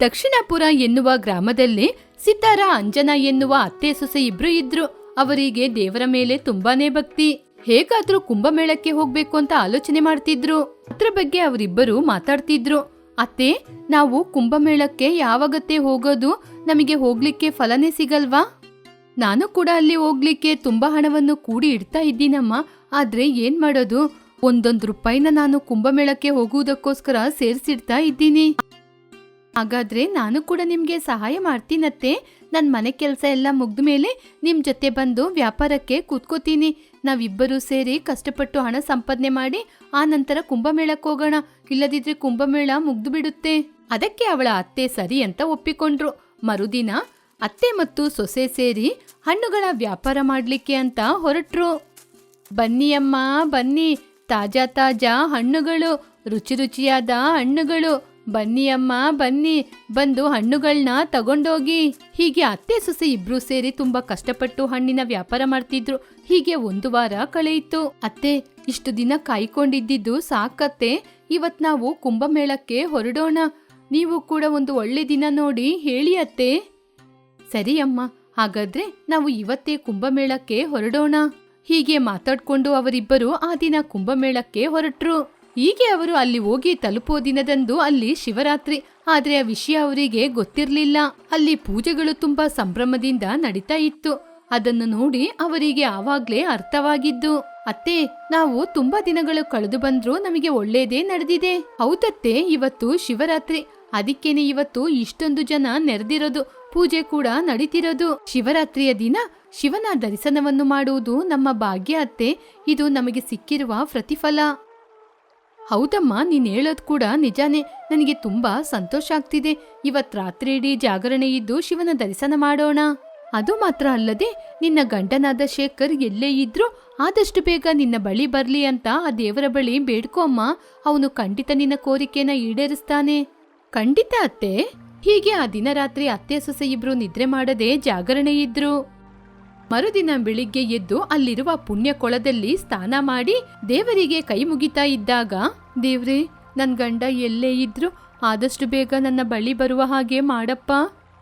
ದಕ್ಷಿಣಪುರ ಎನ್ನುವ ಗ್ರಾಮದಲ್ಲಿ ಸಿದ್ದಾರ ಅಂಜನ ಎನ್ನುವ ಅತ್ತೆ ಸೊಸೆ ಇಬ್ರು ಇದ್ರು. ಅವರಿಗೆ ದೇವರ ಮೇಲೆ ತುಂಬಾನೇ ಭಕ್ತಿ. ಹೇಗಾದ್ರೂ ಕುಂಭಮೇಳಕ್ಕೆ ಹೋಗ್ಬೇಕು ಅಂತ ಆಲೋಚನೆ ಮಾಡ್ತಿದ್ರು. ಅದ್ರ ಬಗ್ಗೆ ಅವರಿಬ್ಬರು ಮಾತಾಡ್ತಿದ್ರು. ಅತ್ತೆ, ನಾವು ಕುಂಭಮೇಳಕ್ಕೆ ಯಾವಾಗತ್ತೆ ಹೋಗೋದು? ನಮಗೆ ಹೋಗ್ಲಿಕ್ಕೆ ಫಲನೇ ಸಿಗಲ್ವಾ? ನಾನು ಕೂಡ ಅಲ್ಲಿ ಹೋಗ್ಲಿಕ್ಕೆ ತುಂಬಾ ಹಣವನ್ನು ಕೂಡಿ ಇಡ್ತಾ ಇದ್ದೀನಮ್ಮ. ಆದ್ರೆ ಏನ್ ಮಾಡೋದು? ಒಂದೊಂದು ರೂಪಾಯಿನ ನಾನು ಕುಂಭಮೇಳಕ್ಕೆ ಹೋಗುವುದಕ್ಕೋಸ್ಕರ ಸೇರಿಸಿಡ್ತಾ ಇದ್ದೀನಿ. ಹಾಗಾದ್ರೆ ನಾನು ಕೂಡ ನಿಮ್ಗೆ ಸಹಾಯ ಮಾಡ್ತೀನತ್ತೆ. ನನ್ ಮನೆ ಕೆಲಸ ಎಲ್ಲ ಮುಗ್ದ ಮೇಲೆ ನಿಮ್ ಜೊತೆ ಬಂದು ವ್ಯಾಪಾರಕ್ಕೆ ಕೂತ್ಕೋತೀನಿ. ನಾವಿಬ್ಬರು ಸೇರಿ ಕಷ್ಟಪಟ್ಟು ಹಣ ಸಂಪಾದನೆ ಮಾಡಿ ಆ ನಂತರ ಕುಂಭಮೇಳಕ್ಕೆ ಹೋಗೋಣ. ಇಲ್ಲದಿದ್ರೆ ಕುಂಭಮೇಳ ಮುಗ್ದು ಬಿಡುತ್ತೆ. ಅದಕ್ಕೆ ಅವಳ ಅತ್ತೆ ಸರಿ ಅಂತ ಒಪ್ಪಿಕೊಂಡ್ರು. ಮರುದಿನ ಅತ್ತೆ ಮತ್ತು ಸೊಸೆ ಸೇರಿ ಹಣ್ಣುಗಳ ವ್ಯಾಪಾರ ಮಾಡ್ಲಿಕ್ಕೆ ಅಂತ ಹೊರಟ್ರು. ಬನ್ನಿ ಅಮ್ಮ, ಬನ್ನಿ. ತಾಜಾ ತಾಜಾ ಹಣ್ಣುಗಳು, ರುಚಿ ರುಚಿಯಾದ ಹಣ್ಣುಗಳು. ಬನ್ನಿ ಅಮ್ಮ, ಬನ್ನಿ. ಬಂದು ಹಣ್ಣುಗಳನ್ನ ತಗೊಂಡೋಗಿ. ಹೀಗೆ ಅತ್ತೆ ಸೊಸೆ ಇಬ್ರು ಸೇರಿ ತುಂಬಾ ಕಷ್ಟಪಟ್ಟು ಹಣ್ಣಿನ ವ್ಯಾಪಾರ ಮಾಡ್ತಿದ್ರು. ಹೀಗೆ ಒಂದು ವಾರ ಕಳೆಯಿತು. ಅತ್ತೆ, ಇಷ್ಟು ದಿನ ಕಾಯ್ಕೊಂಡಿದ್ದಿದ್ದು ಸಾಕತ್ತೆ. ಇವತ್ ನಾವು ಕುಂಭಮೇಳಕ್ಕೆ ಹೊರಡೋಣ. ನೀವು ಕೂಡ ಒಂದು ಒಳ್ಳೆ ದಿನ ನೋಡಿ ಹೇಳಿ ಅತ್ತೆ. ಸರಿ ಅಮ್ಮ, ಹಾಗಾದ್ರೆ ನಾವು ಇವತ್ತೇ ಕುಂಭಮೇಳಕ್ಕೆ ಹೊರಡೋಣ. ಹೀಗೆ ಮಾತಾಡ್ಕೊಂಡು ಅವರಿಬ್ಬರು ಆ ದಿನ ಕುಂಭಮೇಳಕ್ಕೆ ಹೊರಟ್ರು. ಹೀಗೆ ಅವರು ಅಲ್ಲಿ ಹೋಗಿ ತಲುಪೋ ದಿನದಂದು ಅಲ್ಲಿ ಶಿವರಾತ್ರಿ. ಆದ್ರೆ ಆ ವಿಷಯ ಅವರಿಗೆ ಗೊತ್ತಿರಲಿಲ್ಲ. ಅಲ್ಲಿ ಪೂಜೆಗಳು ತುಂಬಾ ಸಂಭ್ರಮದಿಂದ ನಡೀತಾ ಇತ್ತು. ಅದನ್ನು ನೋಡಿ ಅವರಿಗೆ ಆವಾಗ್ಲೇ ಅರ್ಥವಾಗಿದ್ದು, ಅತ್ತೆ, ನಾವು ತುಂಬಾ ದಿನಗಳು ಕಳೆದು ಬಂದ್ರೂ ನಮಗೆ ಒಳ್ಳೇದೇ ನಡೆದಿದೆ. ಹೌದತ್ತೆ, ಇವತ್ತು ಶಿವರಾತ್ರಿ. ಅದಕ್ಕೇನೆ ಇವತ್ತು ಇಷ್ಟೊಂದು ಜನ ನೆರೆದಿರೋದು. ಪೂಜೆ ಕೂಡ ನಡೀತಿರೋದು. ಶಿವರಾತ್ರಿಯ ದಿನ ಶಿವನ ದರ್ಶನವನ್ನು ಮಾಡುವುದು ನಮ್ಮ ಭಾಗ್ಯ ಅತ್ತೆ. ಇದು ನಮಗೆ ಸಿಕ್ಕಿರುವ ಪ್ರತಿಫಲ. ಹೌದಮ್ಮ, ನೀನ್ ಹೇಳೋದ್ ಕೂಡ ನಿಜಾನೇ. ನನಗೆ ತುಂಬಾ ಸಂತೋಷ ಆಗ್ತಿದೆ. ಇವತ್ ರಾತ್ರಿ ಇಡೀ ಜಾಗರಣೆ ಇದ್ದು ಶಿವನ ದರ್ಶನ ಮಾಡೋಣ. ಅದು ಮಾತ್ರ ಅಲ್ಲದೆ, ನಿನ್ನ ಗಂಡನಾದ ಶೇಖರ್ ಎಲ್ಲೇ ಇದ್ರೂ ಆದಷ್ಟು ಬೇಗ ನಿನ್ನ ಬಳಿ ಬರ್ಲಿ ಅಂತ ಆ ದೇವರ ಬಳಿ ಬೇಡ್ಕೋ ಅಮ್ಮ. ಅವನು ಖಂಡಿತ ನಿನ್ನ ಕೋರಿಕೆನ ಈಡೇರಿಸ್ತಾನೆ. ಖಂಡಿತ ಅತ್ತೆ. ಹೀಗೆ ಆ ದಿನ ರಾತ್ರಿ ಅತ್ತೆ ಸೊಸೆ ಇಬ್ರು ನಿದ್ರೆ ಮಾಡದೆ ಜಾಗರಣೆ ಇದ್ರು. ಮರುದಿನ ಬೆಳಿಗ್ಗೆ ಎದ್ದು ಅಲ್ಲಿರುವ ಪುಣ್ಯ ಕೊಳದಲ್ಲಿ ಸ್ನಾನ ಮಾಡಿ ದೇವರಿಗೆ ಕೈ ಮುಗಿತಾ ಇದ್ದಾಗ, ದೇವ್ರೇ, ನನ್ ಗಂಡ ಎಲ್ಲೇ ಇದ್ರು ಆದಷ್ಟು ಬೇಗ ನನ್ನ ಬಳಿ ಬರುವ ಹಾಗೆ ಮಾಡಪ್ಪ.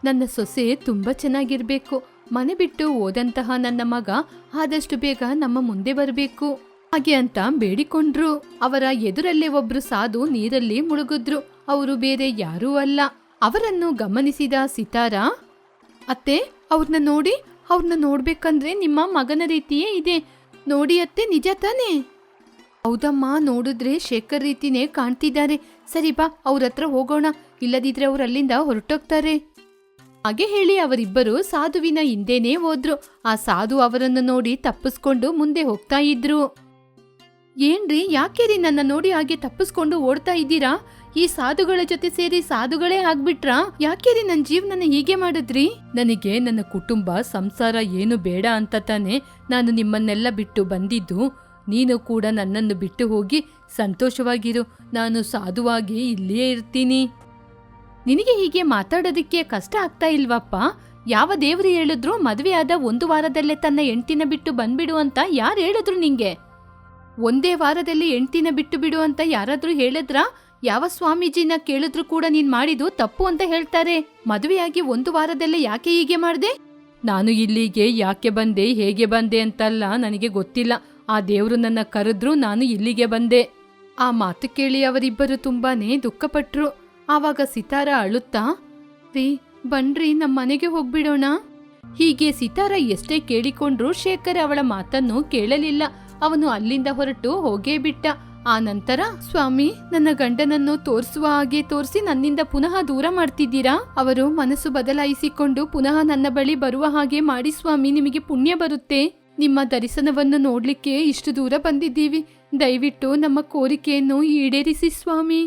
ನನ್ನ ಸೊಸೆ ತುಂಬಾ ಚೆನ್ನಾಗಿರ್ಬೇಕು. ಮನೆ ಬಿಟ್ಟು ಹೋದಂತಹ ನನ್ನ ಮಗ ಆದಷ್ಟು ಬೇಗ ನಮ್ಮ ಮುಂದೆ ಬರಬೇಕು. ಹಾಗೆ ಅಂತ ಬೇಡಿಕೊಂಡ್ರು. ಅವರ ಎದುರಲ್ಲೇ ಒಬ್ರು ಸಾಧು ನೀರಲ್ಲಿ ಮುಳುಗಿದ್ರು. ಅವರು ಬೇರೆ ಯಾರೂ ಅಲ್ಲ. ಅವರನ್ನು ಗಮನಿಸಿದ ಸಿತಾರ, ಅತ್ತೆ ಅವ್ರನ್ನ ನೋಡಿ ಅವ್ರನ್ನ ನೋಡ್ಬೇಕಂದ್ರೆ ನಿಮ್ಮ ಮಗನ ರೀತಿಯೇ ಇದೆ. ನೋಡಿ ಅತ್ತೆ, ನಿಜ ತಾನೇ? ಹೌದಮ್ಮ, ನೋಡಿದ್ರೆ ಶೇಖರ್ ರೀತಿನೇ ಕಾಣ್ತಿದ್ದಾರೆ. ಸರಿ ಬಾ, ಅವ್ರ ಹತ್ರ ಹೋಗೋಣ. ಇಲ್ಲದಿದ್ರೆ ಅವ್ರು ಅಲ್ಲಿಂದ ಹೊರಟೋಗ್ತಾರೆ. ಹಾಗೆ ಹೇಳಿ ಅವರಿಬ್ಬರು ಸಾಧುವಿನ ಹಿಂದೆನೇ ಹೋದ್ರು. ಆ ಸಾಧು ಅವರನ್ನು ನೋಡಿ ತಪ್ಪಿಸ್ಕೊಂಡು ಮುಂದೆ ಹೋಗ್ತಾ ಇದ್ರು. ಏನ್ರಿ, ಯಾಕೆ ರೀ ನನ್ನ ನೋಡಿ ಹಾಗೆ ತಪ್ಪಿಸ್ಕೊಂಡು ಓಡ್ತಾ ಇದ್ದೀರಾ? ಈ ಸಾಧುಗಳ ಜೊತೆ ಸೇರಿ ಸಾಧುಗಳೇ ಆಗ್ಬಿಟ್ರಾ? ಯಾಕೆ ರೀ ನನ್ನ ಜೀವನನ ಹೀಗೆ ಮಾಡಿದ್ರಿ? ನನಗೆ ನನ್ನ ಕುಟುಂಬ, ಸಂಸಾರ ಏನು ಬೇಡ ಅಂತ ತಾನೆ ನಾನು ನಿಮ್ಮನ್ನೆಲ್ಲ ಬಿಟ್ಟು ಬಂದಿದ್ದು. ನೀನು ಕೂಡ ನನ್ನನ್ನು ಬಿಟ್ಟು ಹೋಗಿ ಸಂತೋಷವಾಗಿರು. ನಾನು ಸಾಧುವಾಗಿ ಇಲ್ಲಿಯೇ ಇರ್ತೀನಿ. ನಿನಗೆ ಹೀಗೆ ಮಾತಾಡೋದಕ್ಕೆ ಕಷ್ಟ ಆಗ್ತಾ ಇಲ್ವಪ್ಪ? ಯಾವ ದೇವರು ಹೇಳಿದ್ರು ಮದುವೆ ಆದ ಒಂದು ವಾರದಲ್ಲೇ ತನ್ನ ಎಂಟಿನ ಬಿಟ್ಟು ಬಂದ್ಬಿಡು ಅಂತ ಯಾರು ಹೇಳಿದ್ರು ನಿಂಗೆ? ಒಂದೇ ವಾರದಲ್ಲಿ ಎಂಟಿನ ಬಿಟ್ಟು ಬಿಡು ಅಂತ ಯಾರಾದ್ರೂ ಹೇಳಿದ್ರಾ? ಯಾವ ಸ್ವಾಮೀಜಿನ ಕೇಳಿದ್ರು ಕೂಡ ನೀನ್ ಮಾಡಿದ್ದು ತಪ್ಪು ಅಂತ ಹೇಳ್ತಾರೆ. ಮದುವೆಯಾಗಿ ಒಂದು ವಾರದಲ್ಲೇ ಯಾಕೆ ಹೀಗೆ ಮಾಡ್ದೆ? ನಾನು ಇಲ್ಲಿಗೆ ಯಾಕೆ ಬಂದೆ, ಹೇಗೆ ಬಂದೆ ಅಂತಲ್ಲ ನನಗೆ ಗೊತ್ತಿಲ್ಲ. ಆ ದೇವ್ರು ನನ್ನ ಕರೆದ್ರು ನಾನು ಇಲ್ಲಿಗೆ ಬಂದೆ. ಆ ಮಾತು ಕೇಳಿ ಅವರಿಬ್ಬರು ತುಂಬಾನೇ ದುಃಖಪಟ್ರು. ಆವಾಗ ಸಿತಾರ ಅಳುತ್ತಾ, ರೀ, ಬನ್ರಿ ನಮ್ಮ ಮನೆಗೆ ಹೋಗ್ಬಿಡೋಣ. ಹೀಗೆ ಸಿತಾರ ಎಷ್ಟೇ ಕೇಳಿಕೊಂಡ್ರು ಶೇಖರ್ ಅವಳ ಮಾತನ್ನು ಕೇಳಲಿಲ್ಲ. ಅವನು ಅಲ್ಲಿಂದ ಹೊರಟು ಹೋಗೇ ಬಿಟ್ಟ. ಆ ನಂತರ, ಸ್ವಾಮಿ, ನನ್ನ ಗಂಡನನ್ನು ತೋರಿಸುವ ಹಾಗೆ ತೋರಿಸಿ ನನ್ನಿಂದ ಪುನಃ ದೂರ ಮಾಡ್ತಿದ್ದೀರಾ? ಅವರು ಮನಸ್ಸು ಬದಲಾಯಿಸಿಕೊಂಡು ಪುನಃ ನನ್ನ ಬಳಿ ಬರುವ ಹಾಗೆ ಮಾಡಿ ಸ್ವಾಮಿ, ನಿಮಗೆ ಪುಣ್ಯ ಬರುತ್ತೆ. ನಿಮ್ಮ ದರ್ಶನವನ್ನು ನೋಡ್ಲಿಕ್ಕೆ ಇಷ್ಟು ದೂರ ಬಂದಿದ್ದೀವಿ. ದಯವಿಟ್ಟು ನಮ್ಮ ಕೋರಿಕೆಯನ್ನು ಈಡೇರಿಸಿ ಸ್ವಾಮಿ.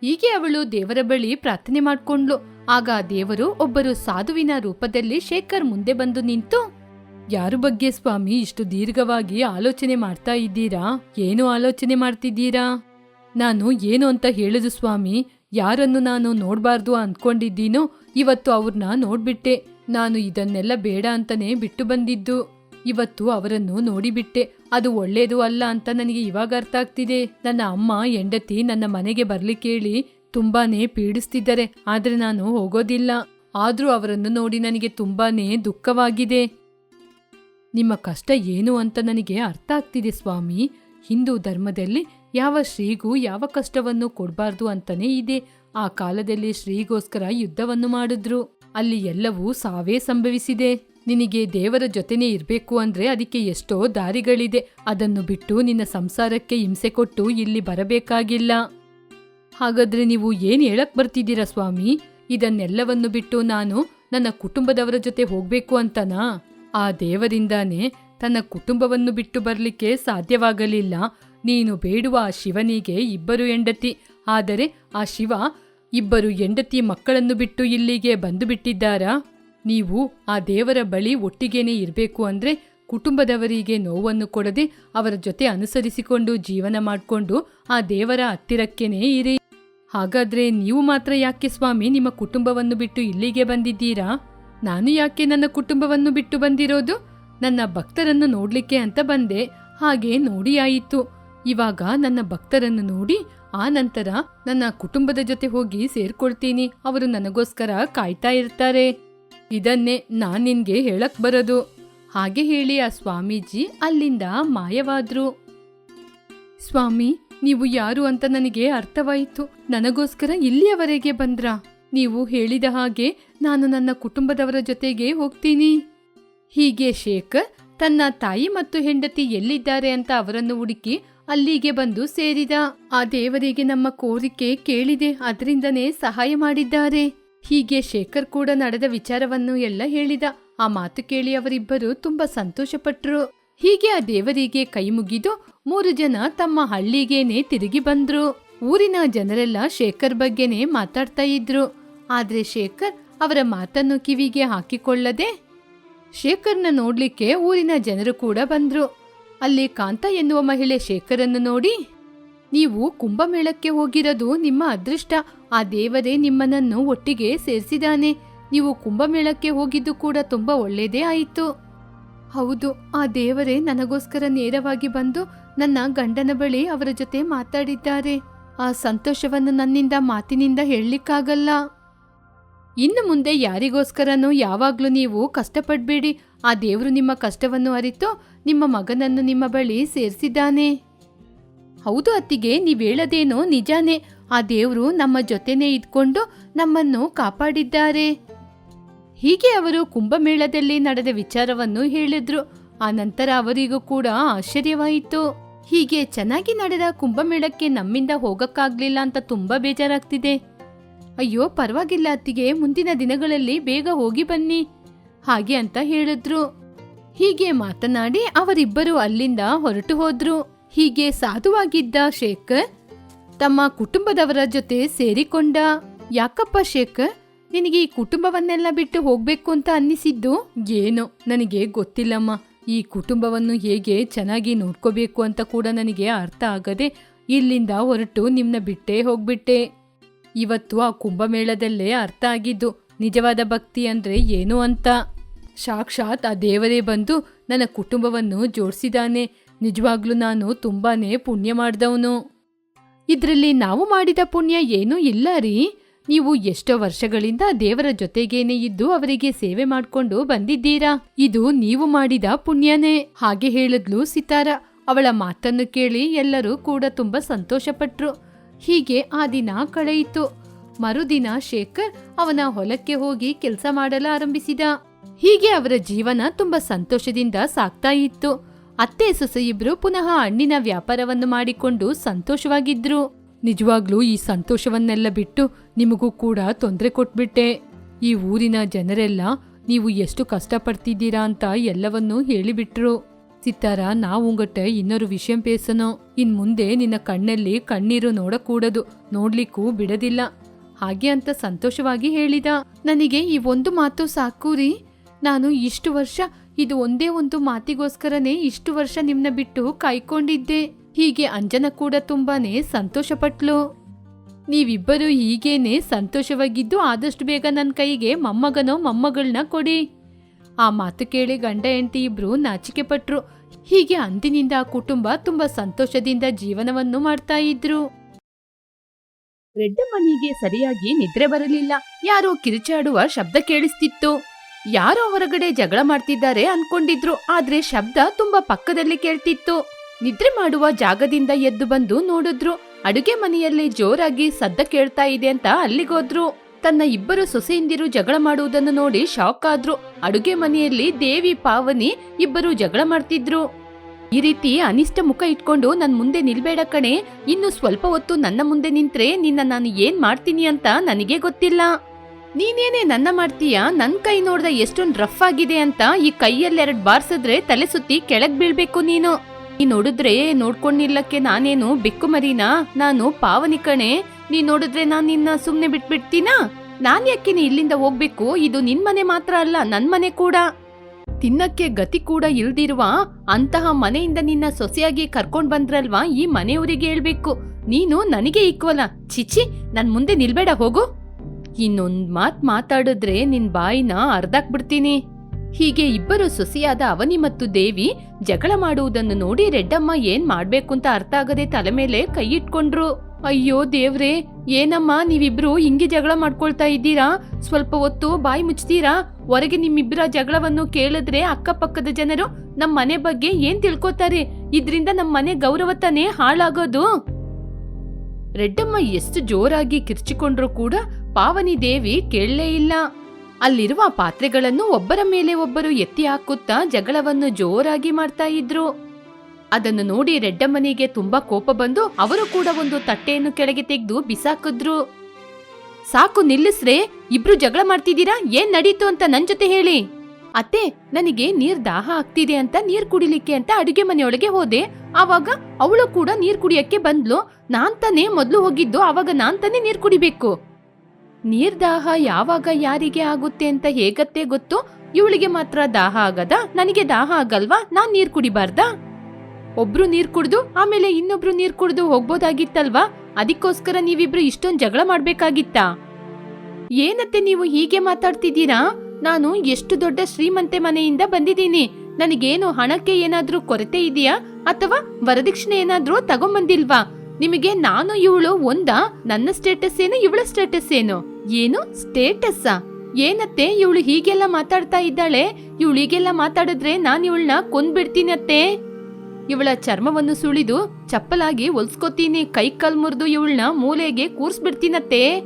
ಹೀಗೆ ಅವಳು ದೇವರ ಬಳಿ ಪ್ರಾರ್ಥನೆ ಮಾಡಿಕೊಂಡ್ಲು ಆಗ ದೇವರು ಒಬ್ಬರು ಸಾಧುವಿನ ರೂಪದಲ್ಲಿ ಶೇಖರ್ ಮುಂದೆ ಬಂದು ನಿಂತು ಯಾರು ಬಗ್ಗೆ ಸ್ವಾಮಿ ಇಷ್ಟು ದೀರ್ಘವಾಗಿ ಆಲೋಚನೆ ಮಾಡ್ತಾ ಇದ್ದೀರಾ? ಏನು ಆಲೋಚನೆ ಮಾಡ್ತಿದ್ದೀರಾ? ನಾನು ಏನು ಅಂತ ಹೇಳುದು ಸ್ವಾಮಿ, ಯಾರನ್ನು ನಾನು ನೋಡ್ಬಾರ್ದು ಅಂದ್ಕೊಂಡಿದ್ದೀನೋ ಇವತ್ತು ಅವ್ರನ್ನ ನೋಡ್ಬಿಟ್ಟೆ. ನಾನು ಇದನ್ನೆಲ್ಲ ಬೇಡ ಅಂತಾನೆ ಬಿಟ್ಟು ಬಂದಿದ್ದು. ಇವತ್ತು ಅವರನ್ನು ನೋಡಿಬಿಟ್ಟೆ. ಅದು ಒಳ್ಳೇದು ಅಲ್ಲ ಅಂತ ನನಗೆ ಇವಾಗ ಅರ್ಥ ಆಗ್ತಿದೆ. ನನ್ನ ಅಮ್ಮ, ಹೆಂಡತಿ ನನ್ನ ಮನೆಗೆ ಬರ್ಲಿಕ್ಕೆ ಕೇಳಿ ತುಂಬಾನೇ ಪೀಡಿಸ್ತಿದ್ದಾರೆ. ಆದ್ರೆ ನಾನು ಹೋಗೋದಿಲ್ಲ. ಆದ್ರೂ ಅವರನ್ನು ನೋಡಿ ನನಗೆ ತುಂಬಾನೇ ದುಃಖವಾಗಿದೆ. ನಿಮ್ಮ ಕಷ್ಟ ಏನು ಅಂತ ನನಗೆ ಅರ್ಥ ಆಗ್ತಿದೆ, ಸ್ವಾಮಿ. ಹಿಂದೂ ಧರ್ಮದಲ್ಲಿ ಯಾವ ಶ್ರೀಗೂ ಯಾವ ಕಷ್ಟವನ್ನು ಕೊಡಬಾರ್ದು ಅಂತಾನೆ ಇದೆ. ಆ ಕಾಲದಲ್ಲಿ ಶ್ರೀಗೋಸ್ಕರ ಯುದ್ಧವನ್ನು ಮಾಡಿದ್ರು. ಅಲ್ಲಿ ಎಲ್ಲವೂ ಸಾವೇ ಸಂಭವಿಸಿದೆ. ನಿನಗೆ ದೇವರ ಜೊತೆನೇ ಇರಬೇಕು ಅಂದ್ರೆ ಅದಕ್ಕೆ ಎಷ್ಟೋ ದಾರಿಗಳಿದೆ. ಅದನ್ನು ಬಿಟ್ಟು ನಿನ್ನ ಸಂಸಾರಕ್ಕೆ ಹಿಂಸೆ ಕೊಟ್ಟು ಇಲ್ಲಿ ಬರಬೇಕಾಗಿಲ್ಲ. ಹಾಗಾದ್ರೆ ನೀವು ಏನ್ ಹೇಳಕ್ ಬರ್ತಿದ್ದೀರಾ, ಸ್ವಾಮಿ? ಇದನ್ನೆಲ್ಲವನ್ನು ಬಿಟ್ಟು ನಾನು ನನ್ನ ಕುಟುಂಬದವರ ಜೊತೆ ಹೋಗ್ಬೇಕು ಅಂತನಾ? ಆ ದೇವರಿಂದಾನೇ ತನ್ನ ಕುಟುಂಬವನ್ನು ಬಿಟ್ಟು ಬರಲಿಕ್ಕೆ ಸಾಧ್ಯವಾಗಲಿಲ್ಲ. ನೀನು ಬೇಡುವ ಆ ಶಿವನಿಗೆ ಇಬ್ಬರು ಹೆಂಡತಿ. ಆದರೆ ಆ ಶಿವ ಇಬ್ಬರು ಹೆಂಡತಿ ಮಕ್ಕಳನ್ನು ಬಿಟ್ಟು ಇಲ್ಲಿಗೆ ಬಂದು ಬಿಟ್ಟಿದ್ದಾರಾ ನೀವು ಆ ದೇವರ ಬಳಿ ಒಟ್ಟಿಗೇನೆ ಇರಬೇಕು ಅಂದ್ರೆ ಕುಟುಂಬದವರಿಗೆ ನೋವನ್ನು ಕೊಡದೆ ಅವರ ಜೊತೆ ಅನುಸರಿಸಿಕೊಂಡು ಜೀವನ ಮಾಡಿಕೊಂಡು ಆ ದೇವರ ಹತ್ತಿರಕ್ಕೇನೆ ಇರಿ. ಹಾಗಾದ್ರೆ ನೀವು ಮಾತ್ರ ಯಾಕೆ ಸ್ವಾಮಿ ನಿಮ್ಮ ಕುಟುಂಬವನ್ನು ಬಿಟ್ಟು ಇಲ್ಲಿಗೆ ಬಂದಿದ್ದೀರಾ? ನಾನು ಯಾಕೆ ನನ್ನ ಕುಟುಂಬವನ್ನು ಬಿಟ್ಟು ಬಂದಿರೋದು? ನನ್ನ ಭಕ್ತರನ್ನು ನೋಡ್ಲಿಕ್ಕೆ ಅಂತ ಬಂದೆ. ಹಾಗೆ ನೋಡಿ ಆಯಿತು. ಇವಾಗ ನನ್ನ ಭಕ್ತರನ್ನು ನೋಡಿ ಆ ನಂತರ ನನ್ನ ಕುಟುಂಬದ ಜೊತೆ ಹೋಗಿ ಸೇರ್ಕೊಳ್ತೀನಿ. ಅವರು ನನಗೋಸ್ಕರ ಕಾಯ್ತಾ ಇರ್ತಾರೆ. ಇದನ್ನೇ ನಾನ್ ನಿನ್ಗೆ ಹೇಳಕ್ ಬರೋದು. ಹಾಗೆ ಹೇಳಿ ಆ ಸ್ವಾಮೀಜಿ ಅಲ್ಲಿಂದ ಮಾಯವಾದ್ರು. ಸ್ವಾಮಿ, ನೀವು ಯಾರು ಅಂತ ನನಗೆ ಅರ್ಥವಾಯಿತು. ನನಗೋಸ್ಕರ ಇಲ್ಲಿಯವರೆಗೆ ಬಂದ್ರ? ನೀವು ಹೇಳಿದ ಹಾಗೆ ನಾನು ನನ್ನ ಕುಟುಂಬದವರ ಜೊತೆಗೆ ಹೋಗ್ತೀನಿ. ಹೀಗೆ ಶೇಖರ್ ತನ್ನ ತಾಯಿ ಮತ್ತು ಹೆಂಡತಿ ಎಲ್ಲಿದ್ದಾರೆ ಅಂತ ಅವರನ್ನು ಹುಡುಕಿ ಅಲ್ಲಿಗೆ ಬಂದು ಸೇರಿದ. ಆ ದೇವರಿಗೆ ನಮ್ಮ ಕೋರಿಕೆ ಕೇಳಿದೆ, ಅದರಿಂದನೇ ಸಹಾಯ ಮಾಡಿದ್ದಾರೆ. ಹೀಗೆ ಶೇಖರ್ ಕೂಡ ನಡೆದ ವಿಚಾರವನ್ನು ಎಲ್ಲ ಹೇಳಿದ. ಆ ಮಾತು ಕೇಳಿ ಅವರಿಬ್ಬರು ತುಂಬಾ ಸಂತೋಷಪಟ್ರು. ಹೀಗೆ ಆ ದೇವರಿಗೆ ಕೈ ಮುಗಿದು ಮೂರು ಜನ ತಮ್ಮ ಹಳ್ಳಿಗೇನೆ ತಿರುಗಿ ಬಂದ್ರು. ಊರಿನ ಜನರೆಲ್ಲ ಶೇಖರ್ ಬಗ್ಗೆನೇ ಮಾತಾಡ್ತಾ ಇದ್ರು. ಆದ್ರೆ ಶೇಖರ್ ಅವರ ಮಾತನ್ನು ಕಿವಿಗೆ ಹಾಕಿಕೊಳ್ಳದೆ ಶೇಖರ್ನ ನೋಡಲಿಕ್ಕೆ ಊರಿನ ಜನರು ಕೂಡ ಬಂದರು. ಅಲ್ಲಿ ಕಾಂತ ಎನ್ನುವ ಮಹಿಳೆ ಶೇಖರನ್ನು ನೋಡಿ, ನೀವು ಕುಂಭಮೇಳಕ್ಕೆ ಹೋಗಿರೋದು ನಿಮ್ಮ ಅದೃಷ್ಟ. ಆ ದೇವರೇ ನಿಮ್ಮನನ್ನು ಒಟ್ಟಿಗೆ ಸೇರಿಸಿದಾನೆ ನೀವು ಕುಂಭಮೇಳಕ್ಕೆ ಹೋಗಿದ್ದು ಕೂಡ ತುಂಬಾ ಒಳ್ಳೆಯದೇ ಆಯಿತು. ಹೌದು, ಆ ದೇವರೇ ನನಗೋಸ್ಕರ ನೇರವಾಗಿ ಬಂದು ನನ್ನ ಗಂಡನ ಬಳಿ ಅವರ ಜೊತೆ ಮಾತಾಡಿದ್ದಾರೆ. ಆ ಸಂತೋಷವನ್ನು ನನ್ನಿಂದ ಮಾತಿನಿಂದ ಹೇಳಲಿಕ್ಕಾಗಲ್ಲ. ಇನ್ನು ಮುಂದೆ ಯಾರಿಗೋಸ್ಕರನೂ ಯಾವಾಗಲೂ ನೀವು ಕಷ್ಟಪಡಬೇಡಿ. ಆ ದೇವರು ನಿಮ್ಮ ಕಷ್ಟವನ್ನು ಅರಿತು ನಿಮ್ಮ ಮಗನನ್ನು ನಿಮ್ಮ ಬಳಿ ಸೇರಿಸಿದ್ದಾನೆ. ಹೌದು ಅತ್ತಿಗೆ, ನೀವು ಹೇಳದೇನೋ ನಿಜಾನೇ. ಆ ದೇವರು ನಮ್ಮ ಜೊತೆನೇ ಇದ್ಕೊಂಡು ನಮ್ಮನ್ನು ಕಾಪಾಡಿದ್ದಾರೆ. ಹೀಗೆ ಅವರು ಕುಂಭಮೇಳದಲ್ಲಿ ನಡೆದ ವಿಚಾರವನ್ನು ಹೇಳಿದ್ರು. ಆ ನಂತರ ಅವರಿಗೂ ಕೂಡ ಆಶ್ಚರ್ಯವಾಯಿತು. ಹೀಗೆ ಚೆನ್ನಾಗಿ ನಡೆದ ಕುಂಭಮೇಳಕ್ಕೆ ನಮ್ಮಿಂದ ಹೋಗಕ್ಕಾಗ್ಲಿಲ್ಲ ಅಂತ ತುಂಬಾ ಬೇಜಾರಾಗ್ತಿದೆ. ಅಯ್ಯೋ, ಪರವಾಗಿಲ್ಲ ಅತ್ತಿಗೆ, ಮುಂದಿನ ದಿನಗಳಲ್ಲಿ ಬೇಗ ಹೋಗಿ ಬನ್ನಿ, ಹಾಗೆ ಅಂತ ಹೇಳಿದ್ರು. ಹೀಗೆ ಮಾತನಾಡಿ ಅವರಿಬ್ಬರು ಅಲ್ಲಿಂದ ಹೊರಟು ಹೋದ್ರು. ಹೀಗೆ ಸಾಧುವಾಗಿದ್ದ ಶೇಖರ್ ತಮ್ಮ ಕುಟುಂಬದವರ ಜೊತೆ ಸೇರಿಕೊಂಡ. ಯಾಕಪ್ಪ ಶೇಖರ್, ನಿನಗೆ ಈ ಕುಟುಂಬವನ್ನೆಲ್ಲ ಬಿಟ್ಟು ಹೋಗ್ಬೇಕು ಅಂತ ಅನ್ನಿಸಿದ್ದು? ಏನು, ನನಗೆ ಗೊತ್ತಿಲ್ಲಮ್ಮ. ಈ ಕುಟುಂಬವನ್ನು ಹೇಗೆ ಚೆನ್ನಾಗಿ ನೋಡ್ಕೋಬೇಕು ಅಂತ ಕೂಡ ನನಗೆ ಅರ್ಥ ಆಗದೆ ಇಲ್ಲಿಂದ ಹೊರಟು ನಿಮ್ನ ಬಿಟ್ಟೇ ಹೋಗ್ಬಿಟ್ಟೆ. ಇವತ್ತು ಆ ಕುಂಭಮೇಳದಲ್ಲೇ ಅರ್ಥ ಆಗಿದ್ದು. ನಿಜವಾದ ಭಕ್ತಿ ಅಂದ್ರೆ ಏನು ಅಂತ. ಸಾಕ್ಷಾತ್ ಆ ದೇವರೇ ಬಂದು ನನ್ನ ಕುಟುಂಬವನ್ನು ಜೋಡಿಸಿದಾನೆ ನಿಜವಾಗ್ಲೂ ನಾನು ತುಂಬಾನೇ ಪುಣ್ಯ ಮಾಡಿದವನು. ಇದ್ರಲ್ಲಿ ನಾವು ಮಾಡಿದ ಪುಣ್ಯ ಏನೂ ಇಲ್ಲ ರೀ. ನೀವು ಎಷ್ಟೋ ವರ್ಷಗಳಿಂದ ದೇವರ ಜೊತೆಗೇನೆ ಇದ್ದು ಅವರಿಗೆ ಸೇವೆ ಮಾಡ್ಕೊಂಡು ಬಂದಿದ್ದೀರಾ? ಇದು ನೀವು ಮಾಡಿದ ಪುಣ್ಯನೇ. ಹಾಗೆ ಹೇಳಿದ್ಲು ಸಿತಾರ. ಅವಳ ಮಾತನ್ನು ಕೇಳಿ ಎಲ್ಲರೂ ಕೂಡ ತುಂಬಾ ಸಂತೋಷಪಟ್ರು. ಹೀಗೆ ಆ ದಿನ ಕಳೆಯಿತು. ಮರುದಿನ ಶೇಖರ್ ಅವನ ಹೊಲಕ್ಕೆ ಹೋಗಿ ಕೆಲಸ ಮಾಡಲು ಆರಂಭಿಸಿದ. ಹೀಗೆ ಅವರ ಜೀವನ ತುಂಬಾ ಸಂತೋಷದಿಂದ ಸಾಗ್ತಾ ಇತ್ತು. ಅತ್ತೆ ಸೊಸೆ ಇಬ್ರು ಪುನಃ ಹಣ್ಣಿನ ವ್ಯಾಪಾರವನ್ನು ಮಾಡಿಕೊಂಡು ಸಂತೋಷವಾಗಿದ್ರು. ನಿಜವಾಗ್ಲೂ ಈ ಸಂತೋಷವನ್ನೆಲ್ಲ ಬಿಟ್ಟು ನಿಮಗೂ ಕೂಡ ತೊಂದರೆ ಕೊಟ್ಬಿಟ್ಟೆ. ಈ ಊರಿನ ಜನರೆಲ್ಲ, ನೀವು ಎಷ್ಟು ಕಷ್ಟಪಡ್ತಿದ್ದೀರಾ ಅಂತ ಎಲ್ಲವನ್ನೂ ಹೇಳಿಬಿಟ್ರು. ಸಿತ್ತಾರ ನಾವುಂಗಟ್ಟ ಇನ್ನೊರು ವಿಷಯ ಪೇಸನೋ. ಇನ್ ಮುಂದೆ ನಿನ್ನ ಕಣ್ಣಲ್ಲಿ ಕಣ್ಣೀರು ನೋಡಕೂಡದು. ನೋಡ್ಲಿಕ್ಕೂ ಬಿಡದಿಲ್ಲ. ಹಾಗೆ ಅಂತ ಸಂತೋಷವಾಗಿ ಹೇಳಿದ. ನನಗೆ ಈ ಒಂದು ಮಾತು ಸಾಕು ರೀ. ನಾನು ಇಷ್ಟು ವರ್ಷ ಇದು ಒಂದೇ ಒಂದು ಮಾತಿಗೋಸ್ಕರನೇ ಇಷ್ಟು ವರ್ಷ ನಿಮ್ನ ಬಿಟ್ಟು ಕಾಯ್ಕೊಂಡಿದ್ದೆ. ಹೀಗೆ ಅಂಜನ ಕೂಡ ತುಂಬಾನೇ ಸಂತೋಷಪಟ್ಲು. ನೀವಿಬ್ಬರು ಹೀಗೇನೆ ಸಂತೋಷವಾಗಿದ್ದು ಆದಷ್ಟು ಬೇಗ ನನ್ನ ಕೈಗೆ ಮೊಮ್ಮಗನೋ ಮೊಮ್ಮಗಳನ್ನ ಕೊಡಿ. ಆ ಮಾತು ಕೇಳಿ ಗಂಡ ಹೆಂಡತಿ ಇಬ್ರು ನಾಚಿಕೆ ಪಟ್ರು ಹೀಗೆ ಅಂದಿನಿಂದ ಕುಟುಂಬ ತುಂಬಾ ಸಂತೋಷದಿಂದ ಜೀವನವನ್ನು ಮಾಡ್ತಾ ಇದ್ರು. ರೆಡ್ಡಮ್ಮನಿಗೆ ಸರಿಯಾಗಿ ನಿದ್ರೆ ಬರಲಿಲ್ಲ. ಯಾರೋ ಕಿರುಚಾಡುವ ಶಬ್ದ ಕೇಳಿಸ್ತಿತ್ತು. ಯಾರೋ ಹೊರಗಡೆ ಜಗಳ ಮಾಡ್ತಿದ್ದಾರೆ ಅನ್ಕೊಂಡಿದ್ರು. ಆದ್ರೆ ಶಬ್ದ ತುಂಬಾ ಪಕ್ಕದಲ್ಲಿ ಕೇಳ್ತಿತ್ತು. ನಿದ್ರೆ ಮಾಡುವ ಜಾಗದಿಂದ ಎದ್ದು ಬಂದು ನೋಡಿದ್ರು. ಅಡುಗೆ ಮನೆಯಲ್ಲಿ ಜೋರಾಗಿ ಸದ್ದ ಕೇಳ್ತಾ ಇದೆ ಅಂತ ಅಲ್ಲಿಗೋದ್ರು ತನ್ನ ಇಬ್ಬರು ಸೊಸೆಯಂದಿರು ಜಗಳ ಮಾಡುವುದನ್ನು ನೋಡಿ ಶಾಕ್ ಆದ್ರು ಅಡುಗೆ ಮನೆಯಲ್ಲಿ ದೇವಿ ಪಾವನಿ ಇಬ್ಬರು ಜಗಳ ಮಾಡ್ತಿದ್ರು. ಈ ರೀತಿ ಅನಿಷ್ಟ ಮುಖ ಇಟ್ಕೊಂಡು ನನ್ ಮುಂದೆ ನಿಲ್ಬೇಡ ಕಣೆ. ಇನ್ನು ಸ್ವಲ್ಪ ಹೊತ್ತು ನನ್ನ ಮುಂದೆ ನಿಂತ್ರೆ ನಿನ್ನ ನಾನು ಏನ್ ಮಾಡ್ತೀನಿ ಅಂತ ನನಗೆ ಗೊತ್ತಿಲ್ಲ. ನೀನೇನೇ ನನ್ನ ಮಾಡ್ತೀಯ? ನನ್ ಕೈ ನೋಡ್ದ ಎಷ್ಟೊಂದ್ ರಫ್ ಆಗಿದೆ ಅಂತ ಈ ಕೈಯಲ್ಲಿ ಎರಡ್ ಬಾರ್ಸಿದ್ರೆ ತಲೆ ಸುತ್ತಿ ಕೆಳಗ್ ಬೀಳ್ಬೇಕು ನೀನು. ನೀ ನೋಡಿದ್ರೆ ನೋಡ್ಕೊಂಡಿಲ್ಲಕ್ಕೆ ನಾನೇನು ಬೆಕ್ಕು ಮರೀನಾ ನಾನು ಪಾವನಿ ಕಣೆ. ನೀ ನೋಡಿದ್ರೆ ನಾನ್ ನಿನ್ನ ಸುಮ್ನೆ ಬಿಟ್ಬಿಡ್ತೀನಾ? ನಾನ್ ಯಾಕೆ ನೀ ಇಲ್ಲಿಂದ ಹೋಗ್ಬೇಕು? ಇದು ನಿನ್ ಮನೆ ಮಾತ್ರ ಅಲ್ಲ, ನನ್ ಮನೆ ಕೂಡ. ತಿನ್ನಕ್ಕೆ ಗತಿ ಕೂಡ ಇಲ್ದಿರುವ ಅಂತಹ ಮನೆಯಿಂದ ನಿನ್ನ ಸೊಸೆಯಾಗಿ ಕರ್ಕೊಂಡ್ ಬಂದ್ರಲ್ವಾ? ಈ ಮನೆಯವರಿಗೆ ಹೇಳ್ಬೇಕು. ನೀನು ನನಗೆ ಈಕ್ವಲ ಚಿಚಿ ನನ್ ಮುಂದೆ ನಿಲ್ಬೇಡ, ಹೋಗು. ಇನ್ನೊಂದ್ ಮಾತ್ ಮಾತಾಡಿದ್ರೆ ನಿನ್ ಬಾಯಿನ ಅರ್ಧಾಕ್ಬಿಡ್ತೀನಿ ಹೀಗೆ ಇಬ್ಬರು ಸೊಸೆಯಾದ ಅವನಿ ಮತ್ತು ದೇವಿ ಜಗಳ ಮಾಡುವುದನ್ನು ನೋಡಿ ರೆಡ್ಡಮ್ಮ ಏನ್ ಮಾಡ್ಬೇಕು ಅಂತ ಅರ್ಥ ಆಗದೆ ತಲೆ ಮೇಲೆ ಕೈ ಇಟ್ಕೊಂಡ್ರು. ಅಯ್ಯೋ ದೇವ್ರೇ, ಏನಮ್ಮ, ನೀವಿಬ್ರು ಹಿಂಗೆ ಜಗಳ ಮಾಡ್ಕೊಳ್ತಾ ಇದ್ದೀರಾ? ಸ್ವಲ್ಪ ಹೊತ್ತು ಬಾಯಿ ಮುಚ್ತೀರಾ? ಹೊರಗೆ ನಿಮ್ಮಿಬ್ಬರ ಜಗಳವನ್ನು ಕೇಳಿದ್ರೆ ಅಕ್ಕಪಕ್ಕದ ಜನರು ನಮ್ಮ ಮನೆ ಬಗ್ಗೆ ಏನ್ ತಿಳ್ಕೊತಾರೆ? ಇದ್ರಿಂದ ನಮ್ಮ ಮನೆ ಗೌರವ ತಾನೇ ಹಾಳಾಗೋದು? ರೆಡ್ಡಮ್ಮ ಎಷ್ಟು ಜೋರಾಗಿ ಕಿರ್ಚಿಕೊಂಡ್ರು ಕೂಡ ಪಾವನಿ ದೇವಿ ಕೇಳಲೇ ಇಲ್ಲ. ಅಲ್ಲಿರುವ ಪಾತ್ರೆಗಳನ್ನು ಒಬ್ಬರ ಮೇಲೆ ಒಬ್ಬರು ಎತ್ತಿ ಹಾಕುತ್ತಾ ಜಗಳವನ್ನು ಜೋರಾಗಿ ಮಾಡ್ತಾ ಇದ್ರು. ಅದನ್ನು ನೋಡಿ ರೆಡ್ಡಮ್ಮನಿಗೆ ತುಂಬಾ ಕೋಪ ಬಂದು ಅವರು ಕೂಡ ಒಂದು ತಟ್ಟೆಯನ್ನು ಕೆಳಗೆ ತೆಗೆದು ಬಿಸಾಕಿದ್ರು. ಸಾಕು ನಿಲ್ಲಿಸ್ರೆ, ಇಬ್ರು ಜಗಳ ಮಾಡ್ತಿದ್ದೀರಾ? ಏನ್ ನಡೀತು ಅಂತ ನನ್ ಜೊತೆ ಹೇಳಿ. ಅತ್ತೆ, ನನಗೆ ನೀರ್ ದಾಹ ಆಗ್ತಿದೆ ಅಂತ ನೀರ್ ಕುಡಿಲಿಕ್ಕೆ ಅಂತ ಅಡುಗೆ ಮನೆಯೊಳಗೆ ಹೋದೆ. ಆವಾಗ ಅವಳು ಕೂಡ ನೀರ್ ಕುಡಿಯಕ್ಕೆ ಬಂದ್ಲು. ನಾನ್ ತಾನೇ ಮೊದ್ಲು ಹೋಗಿದ್ದು, ಆವಾಗ ನಾನ್ ತಾನೇ ನೀರ್ ಕುಡಿಬೇಕು. ನೀರ್ ದಾಹ ಯಾವಾಗ ಯಾರಿಗೆ ಆಗುತ್ತೆ ಅಂತ ಹೇಗತ್ತೆ ಗೊತ್ತು? ಇವಳಿಗೆ ಮಾತ್ರ ದಾಹ ಆಗದ? ನನಗೆ ದಾಹ ಆಗಲ್ವಾ? ನಾನ್ ನೀರ್ ಕುಡಿಬಾರ್ದಾ? ಒಬ್ರು ನೀರ್ ಕುಡ್ದು, ಆಮೇಲೆ ಇನ್ನೊಬ್ರು ನೀರ್ ಕುಡ್ದು ಹೋಗ್ಬೋದಾಗಿತ್ತಲ್ವಾ? ಅದಕ್ಕೋಸ್ಕರ ನೀವಿಬ್ರು ಇಷ್ಟೊಂದ್ ಜಗಳ ಮಾಡ್ಬೇಕಾಗಿತ್ತಾ? ಏನತ್ತೆ ನೀವು ಹೀಗೆ ಮಾತಾಡ್ತಿದ್ದೀರಾ? ನಾನು ಎಷ್ಟು ದೊಡ್ಡ ಶ್ರೀಮಂತೆ ಮನೆಯಿಂದ ಬಂದಿದ್ದೀನಿ. ನನಗೇನು ಹಣಕ್ಕೆ ಏನಾದ್ರೂ ಕೊರತೆ ಇದೆಯಾ? ಅಥವಾ ವರದಕ್ಷಿಣೆ ಏನಾದ್ರೂ ತಗೊಂಬಂದಿಲ್ವಾ? ನಿಮಗೆ ನಾನು ಇವಳು ಒಂದಾ? ನನ್ನ ಸ್ಟೇಟಸ್ ಏನು, ಇವಳ ಸ್ಟೇಟಸ್ ಏನು? ಏನು? ಸ್ಟೇಟಸ್ ಏನತ್ತೆ ಇವಳು ಹೀಗೆಲ್ಲ ಮಾತಾಡ್ತಾ ಇದ್ದಾಳೆ? ಇವಳು ಹೀಗೆಲ್ಲ ಮಾತಾಡಿದ್ರೆ ನಾನು ಇವಳನ್ನ ಕೊಂದ್ಬಿಡ್ತೀನತ್ತೆ? ಇವಳ ಚರ್ಮವನ್ನು ಸುಳಿದು ಚಪ್ಪಲಾಗಿ ಒಲ್ಸ್ಕೊತೀನಿ ಕೈ ಕಾಲ್ ಮುರಿದು ಇವಳನ್ನ ಮೂಲೆಗೆ ಕೂರ್ಸ್ಬಿಡ್ತೀನತ್ತೆ.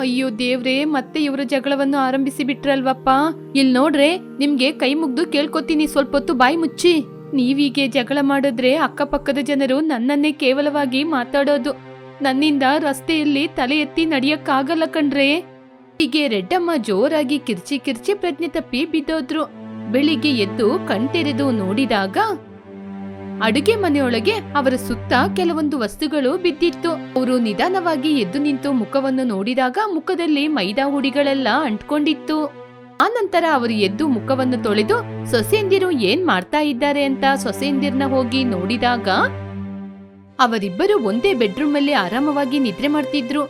ಅಯ್ಯೋ ದೇವ್ರೇ, ಮತ್ತೆ ಇವರ ಜಗಳವನ್ನು ಆರಂಭಿಸಿ ಬಿಟ್ರಲ್ವಪ್ಪ? ಇಲ್ ನೋಡ್ರೆ, ನಿಮ್ಗೆ ಕೈ ಮುಗ್ದು ಕೇಳ್ಕೊತೀನಿ ಸ್ವಲ್ಪ ಹೊತ್ತು ಬಾಯಿ ಮುಚ್ಚಿ. ನೀವೀಗೆ ಜಗಳ ಮಾಡಿದ್ರೆ ಅಕ್ಕಪಕ್ಕದ ಜನರು ನನ್ನನ್ನೇ ಕೇವಲವಾಗಿ ಮಾತಾಡೋದು. ನನ್ನಿಂದ ರಸ್ತೆಯಲ್ಲಿ ತಲೆ ಎತ್ತಿ ನಡಿಯಕ್ಕಾಗಲ್ಲ ಕಣ್ರೆ. ಹೀಗೆ ರೆಡ್ಡಮ್ಮ ಜೋರಾಗಿ ಕಿರ್ಚಿ ಕಿರ್ಚಿ ಪ್ರಜ್ಞೆ ತಪ್ಪಿ ಬಿದ್ದೋದ್ರು. ಬೆಳಿಗ್ಗೆ ಎದ್ದು ಕಣ್ತೆರೆದು ನೋಡಿದಾಗ ಅಡುಗೆ ಮನೆಯೊಳಗೆ ಅವರ ಸುತ್ತ ಕೆಲವೊಂದು ವಸ್ತುಗಳು ಬಿದ್ದಿತ್ತು. ಅವರು ನಿಧಾನವಾಗಿ ಎದ್ದು ನಿಂತು ಮುಖವನ್ನು ನೋಡಿದಾಗ ಮುಖದಲ್ಲಿ ಮೈದಾ ಹುಡಿಗಳೆಲ್ಲ ಅಂಟ್ಕೊಂಡಿತ್ತು. ಆನಂತರ ಅವರು ಎದ್ದು ಮುಖವನ್ನು ತೊಳೆದು, ಸೊಸೆಯಂದಿರು ಏನ್ ಮಾಡ್ತಾ ಇದ್ದಾರೆ ಅಂತ ಸೊಸೆಯಂದಿರ್ನ ಹೋಗಿ ನೋಡಿದಾಗ ಅವರಿಬ್ಬರು ಒಂದೇ ಬೆಡ್ರೂಮ್ ಅಲ್ಲಿ ಆರಾಮವಾಗಿ ನಿದ್ರೆ ಮಾಡ್ತಿದ್ರು.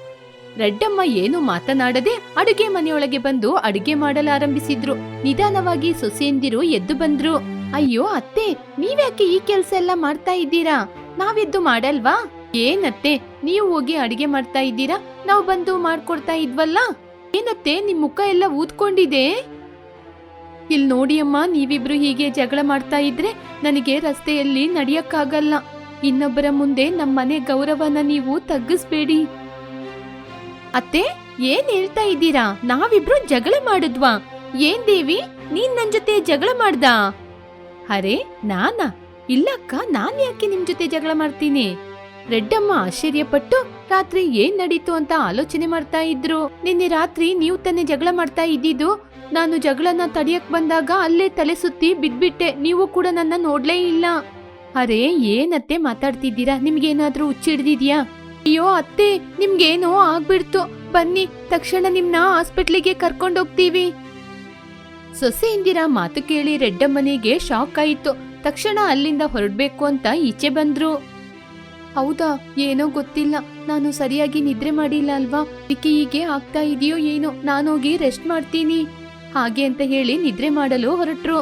ರೆಡ್ಡಮ್ಮ ಏನು ಮಾತನಾಡದೆ ಅಡುಗೆ ಮನೆಯೊಳಗೆ ಬಂದು ಅಡುಗೆ ಮಾಡಲಾರಂಭಿಸಿದ್ರು. ನಿಧಾನವಾಗಿ ಸೊಸೆಯಂದಿರು ಎದ್ದು ಬಂದ್ರು. ಅಯ್ಯೋ ಅತ್ತೆ, ನೀವ್ಯಾಕೆ ಈ ಕೆಲ್ಸ ಎಲ್ಲ ಮಾಡ್ತಾ ಇದ್ದೀರಾ? ನಾವಿದ್ದು ಮಾಡಲ್ವಾ? ಏನತ್ತೆ, ನೀವು ಹೋಗಿ ಅಡಿಗೆ ಮಾಡ್ತಾ ಇದ್ದೀರಾ? ನಾವು ಬಂದು ಮಾಡ್ಕೊಡ್ತಾ ಇದ್ವಲ್ಲ? ಏನತ್ತೆ, ನಿಮ್ ಮುಖ ಎಲ್ಲ ಊದ್ಕೊಂಡಿದೆ? ಇಲ್ ನೋಡಿ ಅಮ್ಮ, ನೀವಿಬ್ರು ಹೀಗೆ ಜಗಳ ಮಾಡ್ತಾ ಇದ್ರೆ ನನಗೆ ರಸ್ತೆಯಲ್ಲಿ ನಡಿಯಕ್ಕಾಗಲ್ಲ. ಇನ್ನೊಬ್ಬರ ಮುಂದೆ ನಮ್ಮನೆ ಗೌರವನ ನೀವು ತಗ್ಗಿಸ್ಬೇಡಿ. ಅತ್ತೆ, ಏನ್ ಹೇಳ್ತಾ ಇದ್ದೀರಾ? ನಾವಿಬ್ರು ಜಗಳ ಮಾಡಿದ್ವಾ? ಏನ್ ದೇವಿ, ನೀನ್ ನನ್ ಜೊತೆ ಜಗಳ ಮಾಡ್ದಾ? ಅರೆ, ನಾನಾ? ಇಲ್ಲಕ್ಕ, ನಾನ್ ಯಾಕೆ ನಿಮ್ ಜೊತೆ ಜಗಳ ಮಾಡ್ತೀನಿ? ರೆಡ್ಡಮ್ಮ ಆಶ್ಚರ್ಯಪಟ್ಟು, ರಾತ್ರಿ ಏನ್ ನಡೀತು ಅಂತ ಆಲೋಚನೆ ಮಾಡ್ತಾ ಇದ್ರು. ನಿನ್ನೆ ರಾತ್ರಿ ನೀವು ತಾನೇ ಜಗಳ ಮಾಡ್ತಾ ಇದ್ದಿದ್ದು. ನಾನು ಜಗಳನ್ನ ತಡಿಯಕ್ ಬಂದಾಗ ಅಲ್ಲೇ ತಲೆ ಸುತ್ತಿ ಬಿದ್ಬಿಟ್ಟೆ. ನೀವು ಕೂಡ ನನ್ನ ನೋಡ್ಲೇ ಇಲ್ಲ. ಅರೆ ಏನತ್ತೆ ಮಾತಾಡ್ತಿದ್ದೀರಾ? ನಿಮ್ಗೇನಾದ್ರೂ ಹುಚ್ಚಿಡ್ದಿದ್ಯಾ ಅಯ್ಯೋ, ಅತ್ತೆ, ನಿಮ್ಗೇನೋ ಆಗ್ಬಿಡ್ತು. ಬನ್ನಿ, ತಕ್ಷಣ ನಿಮ್ನ ಹಾಸ್ಪಿಟ್ಲಿಗೆ ಕರ್ಕೊಂಡೋಗ್ತೀವಿ. ಸೊಸೆ ಇಂದಿರಾ ಮಾತು ಕೇಳಿ ರೆಡ್ಡಮ್ಮನಿಗೆ ಶಾಕ್ ಆಯಿತು. ತಕ್ಷಣ ಅಲ್ಲಿಂದ ಹೊರಡ್ಬೇಕು ಅಂತ ಈಚೆ ಬಂದ್ರು. ಹೌದಾ, ಏನೋ ಗೊತ್ತಿಲ್ಲ. ನಾನು ಸರಿಯಾಗಿ ನಿದ್ರೆ ಮಾಡಿಲ್ಲ ಅಲ್ವಾ? ಅದಕ್ಕೆ ಹೀಗೆ ಆಗ್ತಾ ಇದೆಯೋ ಏನೋ? ನಾನೋಗಿ ರೆಸ್ಟ್ ಮಾಡ್ತೀನಿ. ಹಾಗೆ ಅಂತ ಹೇಳಿ ನಿದ್ರೆ ಮಾಡಲು ಹೊರಟ್ರು.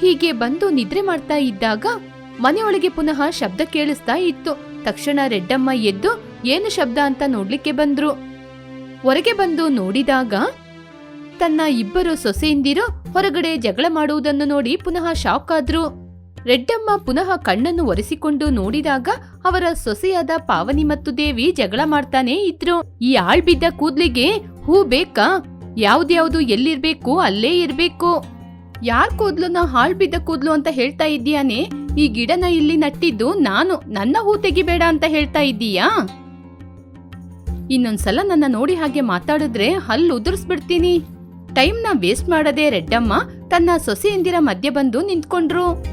ಹೀಗೆ ಬಂದು ನಿದ್ರೆ ಮಾಡ್ತಾ ಇದ್ದಾಗ ಮನೆಯೊಳಗೆ ಪುನಃ ಶಬ್ದ ಕೇಳಿಸ್ತಾ ಇತ್ತು. ತಕ್ಷಣ ರೆಡ್ಡಮ್ಮ ಎದ್ದು, ಏನು ಶಬ್ದ ಅಂತ ನೋಡ್ಲಿಕ್ಕೆ ಬಂದ್ರು? ಹೊರಗೆ ಬಂದು ನೋಡಿದಾಗ ತನ್ನ ಇಬ್ಬರು ಸೊಸೆಯಿಂದಿರು ಹೊರಗಡೆ ಜಗಳ ಮಾಡುವುದನ್ನು ನೋಡಿ ಪುನಃ ಶಾಕ್ ಆದ್ರು. ರೆಡ್ಡಮ್ಮ ಪುನಃ ಕಣ್ಣನ್ನು ಒರೆಸಿಕೊಂಡು ನೋಡಿದಾಗ ಅವರ ಸೊಸೆಯಾದ ಪಾವನಿ ಮತ್ತು ದೇವಿ ಜಗಳ ಮಾಡ್ತಾನೆ ಇದ್ರು. ಈ ಆಳ್ಬಿದ್ದ ಕೂದ್ಲಿಗೆ ಹೂ ಬೇಕಾ? ಯಾವ್ದ್ಯಾವ್ದು ಎಲ್ಲಿರ್ಬೇಕು ಅಲ್ಲೇ ಇರ್ಬೇಕು. ಯಾರ್ ಕೂದ್ಲನ್ನ ಹಾಳ್ಬಿದ್ದ ಕೂದ್ಲು ಅಂತ ಹೇಳ್ತಾ ಇದ್ದೀಯಾನೆ? ಈ ಗಿಡನ ಇಲ್ಲಿ ನಟ್ಟಿದ್ದು ನಾನು, ನನ್ನ ಹೂ ತೆಗಿಬೇಡ ಅಂತ ಹೇಳ್ತಾ ಇದ್ದೀಯಾ? ಇನ್ನೊಂದ್ಸಲ ನನ್ನ ನೋಡಿ ಹಾಗೆ ಮಾತಾಡಿದ್ರೆ ಹಲ್ಲು ಉದುರಿಸ್ಬಿಡ್ತೀನಿ. ಟೈಮ್ನ ವೇಸ್ಟ್ ಮಾಡದೆ ರೆಡ್ಡಮ್ಮ ತನ್ನ ಸೊಸೆಯಂದಿರ ಮಧ್ಯೆ ಬಂದು ನಿಂತ್ಕೊಂಡ್ರು.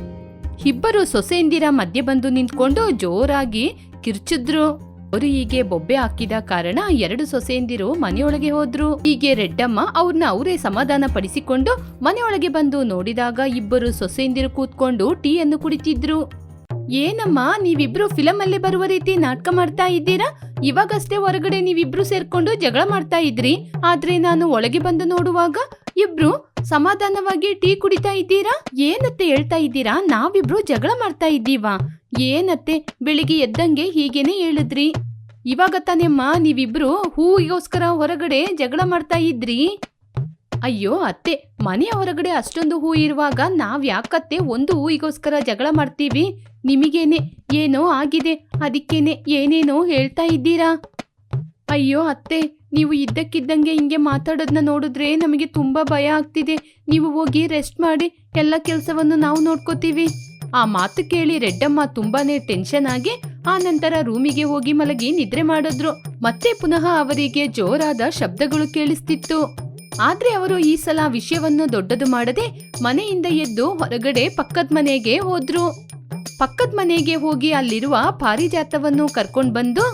ಇಬ್ಬರು ಸೊಸೆಯಂದಿರ ಮಧ್ಯೆ ಬಂದು ನಿಂತ್ಕೊಂಡು ಜೋರಾಗಿ ಕಿರ್ಚಿದ್ರು. ಅವರು ಹೀಗೆ ಬೊಬ್ಬೆ ಹಾಕಿದ ಕಾರಣ ಎರಡು ಸೊಸೆಯಂದಿರು ಮನೆಯೊಳಗೆ ಹೋದ್ರು. ಹೀಗೆ ರೆಡ್ಡಮ್ಮ ಅವ್ರನ್ನ ಅವರೇ ಸಮಾಧಾನ ಪಡಿಸಿಕೊಂಡು ಮನೆಯೊಳಗೆ ಬಂದು ನೋಡಿದಾಗ ಇಬ್ಬರು ಸೊಸೆಯಂದಿರು ಕೂತ್ಕೊಂಡು ಟೀಯನ್ನು ಕುಡಿತಿದ್ರು. ಏನಮ್ಮ, ನೀವಿಬ್ರು ಫಿಲಂ ಅಲ್ಲಿ ಬರುವ ರೀತಿ ನಾಟಕ ಮಾಡ್ತಾ ಇದ್ದೀರಾ? ಇವಾಗಷ್ಟೇ ಹೊರಗಡೆ ನೀವಿಬ್ರು ಸೇರ್ಕೊಂಡು ಜಗಳ ಮಾಡ್ತಾ ಇದ್ರಿ. ಆದ್ರೆ ನಾನು ಒಳಗೆ ಬಂದು ನೋಡುವಾಗ ಇಬ್ರು ಸಮಾಧಾನವಾಗಿ ಟೀ ಕುಡಿತಾ ಇದ್ದೀರಾ? ಏನತ್ತೆ ಹೇಳ್ತಾ ಇದ್ದೀರಾ? ನಾವಿಬ್ರು ಜಗಳ ಮಾಡ್ತಾ ಇದ್ದೀವಾ? ಏನತ್ತೆ ಬೆಳಿಗ್ಗೆ ಎದ್ದಂಗೆ ಹೀಗೇನೆ ಹೇಳಿದ್ರಿ? ಇವಾಗ ತಾನೆಮ್ಮ, ನೀವಿಬ್ರು ಹೂವಿಗೋಸ್ಕರ ಹೊರಗಡೆ ಜಗಳ ಮಾಡ್ತಾ ಇದ್ರಿ? ಅಯ್ಯೋ, ಅತ್ತೆ, ಮನೆಯ ಹೊರಗಡೆ ಅಷ್ಟೊಂದು ಹೂ ಇರುವಾಗ ನಾವ್ ಯಾಕತ್ತೆ ಒಂದು ಹೂವಿಗೋಸ್ಕರ ಜಗಳ ಮಾಡ್ತೀವಿ? ನಿಮಗೇನೆ ಏನೋ ಆಗಿದೆ. ಅದಕ್ಕೇನೆ ಏನೇನೋ ಹೇಳ್ತಾ ಇದ್ದೀರಾ? ಅಯ್ಯೋ ಅತ್ತೆ, ನೀವು ಇದ್ದಕ್ಕಿದ್ದಂಗೆ ಹಿಂಗೆ ಮಾತಾಡೋದನ್ನ ನೋಡಿದ್ರೆ ನಮಗೆ ತುಂಬ ಭಯ ಆಗ್ತಿದೆ. ನೀವು ಹೋಗಿ ರೆಸ್ಟ್ ಮಾಡಿ, ಎಲ್ಲ ಕೆಲಸವನ್ನು ನಾವು ನೋಡ್ಕೋತೀವಿ. ಆ ಮಾತು ಕೇಳಿ ರೆಡ್ಡಮ್ಮ ತುಂಬಾನೇ ಟೆನ್ಷನ್ ಆಗಿ ಆ ನಂತರ ರೂಮಿಗೆ ಹೋಗಿ ಮಲಗಿ ನಿದ್ರೆ ಮಾಡಿದ್ರು. ಮತ್ತೆ ಪುನಃ ಅವರಿಗೆ ಜೋರಾದ ಶಬ್ದಗಳು ಕೇಳಿಸ್ತಿತ್ತು. ಆದ್ರೆ ಅವರು ಈ ಸಲ ವಿಷಯವನ್ನು ದೊಡ್ಡದು ಮಾಡದೆ ಮನೆಯಿಂದ ಎದ್ದು ಹೊರಗಡೆ ಪಕ್ಕದ ಮನೆಗೆ ಹೋದ್ರು. ಪಕ್ಕದ ಮನೆಗೆ ಹೋಗಿ ಅಲ್ಲಿರುವ ಪಾರಿಜಾತವನ್ನು ಕರ್ಕೊಂಡ್ ಬಂದು